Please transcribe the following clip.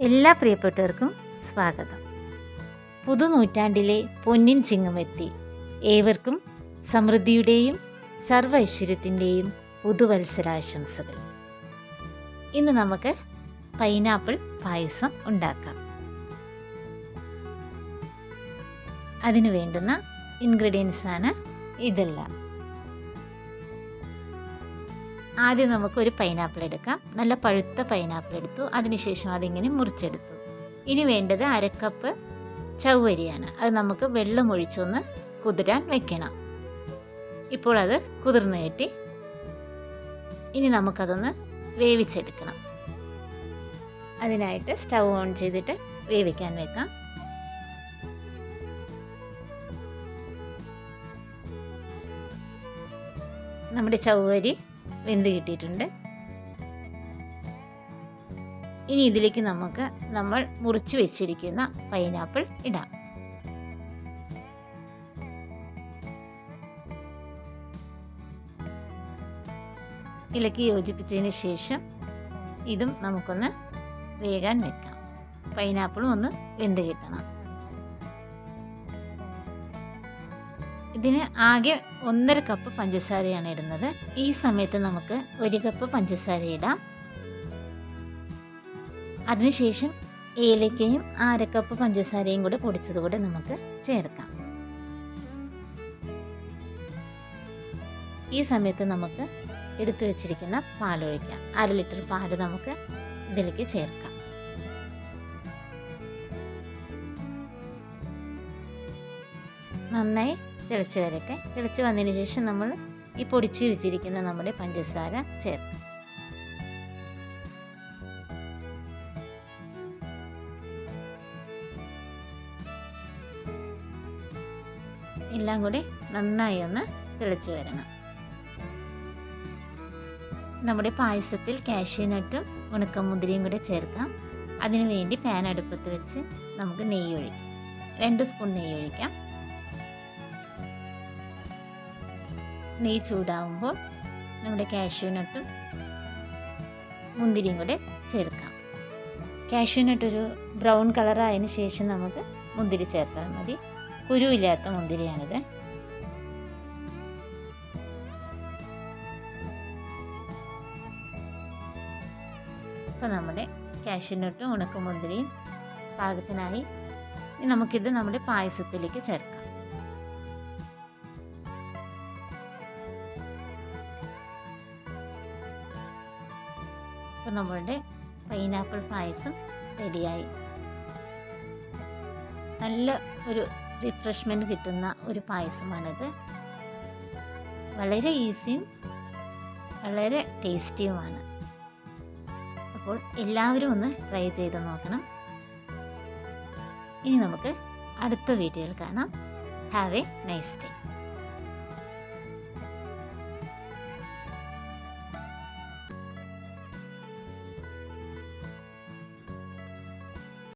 എല്ലാ പ്രിയപ്പെട്ടവർക്കും സ്വാഗതം. പുതുനൂറ്റാണ്ടിലെ പൊന്നിൻ ചിങ്ങമെത്തി. ഏവർക്കും സമൃദ്ധിയുടെയും സർവൈശ്വര്യത്തിന്റെയും പുതുവത്സരാശംസകൾ. ഇന്ന് നമുക്ക് പൈനാപ്പിൾ പായസം ഉണ്ടാക്കാം. അതിനു വേണ്ടുന്ന ഇൻഗ്രീഡിയൻസാണ് ഇതെല്ലാം. ആദ്യം നമുക്ക് ഒരു പൈനാപ്പിൾ എടുക്കാം. നല്ല പഴുത്ത പൈനാപ്പിൾ എടുത്തു. അതിനുശേഷം അതിങ്ങനെ മുറിച്ചെടുത്തു. ഇനി വേണ്ടത് അരക്കപ്പ് ചവ്വരിയാണ്. അത് നമുക്ക് വെള്ളം ഒഴിച്ചൊന്ന് കുതിരാൻ വെക്കണം. ഇപ്പോൾ അത് കുതിർന്ന് കെട്ടി. ഇനി നമുക്കതൊന്ന് വേവിച്ചെടുക്കണം. അതിനായിട്ട് സ്റ്റൗ ഓൺ ചെയ്തിട്ട് വേവിക്കാൻ വെക്കാം. നമ്മുടെ ചവ്വരി വെന്ത് കിട്ടിയിട്ടുണ്ട്. ഇനി ഇതിലേക്ക് നമുക്ക് നമ്മൾ മുറിച്ച് വെച്ചിരിക്കുന്ന പൈനാപ്പിൾ ഇടാം. ഇലക്കി യോജിപ്പിച്ചതിന് ശേഷം ഇതും നമുക്കൊന്ന് വേകാൻ വെക്കാം. പൈനാപ്പിളും ഒന്ന് വെന്ത് കിട്ടണം. ഇതിന് ആകെ ഒന്നര കപ്പ് പഞ്ചസാരയാണ് ഇടുന്നത്. ഈ സമയത്ത് നമുക്ക് ഒരു കപ്പ് പഞ്ചസാര ഇടാം. അതിനുശേഷം ഏലക്കയും അരക്കപ്പ് കപ്പ് പഞ്ചസാരയും കൂടെ പൊടിച്ചത് കൂടെ നമുക്ക് ചേർക്കാം. ഈ സമയത്ത് നമുക്ക് എടുത്തു വെച്ചിരിക്കുന്ന പാലൊഴിക്കാം. അര ലിറ്റർ പാൽ നമുക്ക് ഇതിലേക്ക് ചേർക്കാം. നന്നായി തിളച്ച് വരട്ടെ തിളച്ച് വന്നതിന് ശേഷം നമ്മൾ ഈ പൊടിച്ച് വെച്ചിരിക്കുന്ന നമ്മുടെ പഞ്ചസാര ചേർക്കാം. എല്ലാം കൂടി നന്നായി ഒന്ന് തിളച്ച് വരണം. നമ്മുടെ പായസത്തിൽ കാഷ്യൂനട്ടും ഉണക്കമുന്തിരിയും കൂടെ ചേർക്കാം. അതിനു വേണ്ടി പാൻ അടുപ്പത്ത് വെച്ച് നമുക്ക് നെയ്യ് ഒഴിക്കാം രണ്ട് സ്പൂൺ നെയ്യ് ഒഴിക്കാം നെയ്യ് ചൂടാവുമ്പോൾ നമ്മുടെ കാഷ്യൂനട്ടും മുന്തിരിയും കൂടെ ചേർക്കാം. കാഷ്യൂനട്ടൊരു ബ്രൗൺ കളറായതിന് ശേഷം നമുക്ക് മുന്തിരി ചേർത്താൽ മതി. കുരുവില്ലാത്ത മുന്തിരിയാണിത്. ഇപ്പം നമ്മുടെ കാഷ്യൂനട്ടും ഉണക്കമുന്തിരിയും പാകത്തിനായി നമുക്കിത് നമ്മുടെ പായസത്തിലേക്ക് ചേർക്കാം. ഇപ്പോൾ നമ്മളുടെ പൈനാപ്പിൾ പായസം റെഡിയായി നല്ല ഒരു റിഫ്രഷ്മെന്റ് കിട്ടുന്ന ഒരു പായസമാണിത്. വളരെ ഈസിയും വളരെ ടേസ്റ്റിയുമാണ് അപ്പോൾ എല്ലാവരും ഒന്ന് ട്രൈ ചെയ്ത് നോക്കണം. ഇനി നമുക്ക് അടുത്ത വീഡിയോയിൽ കാണാം. Have A nice day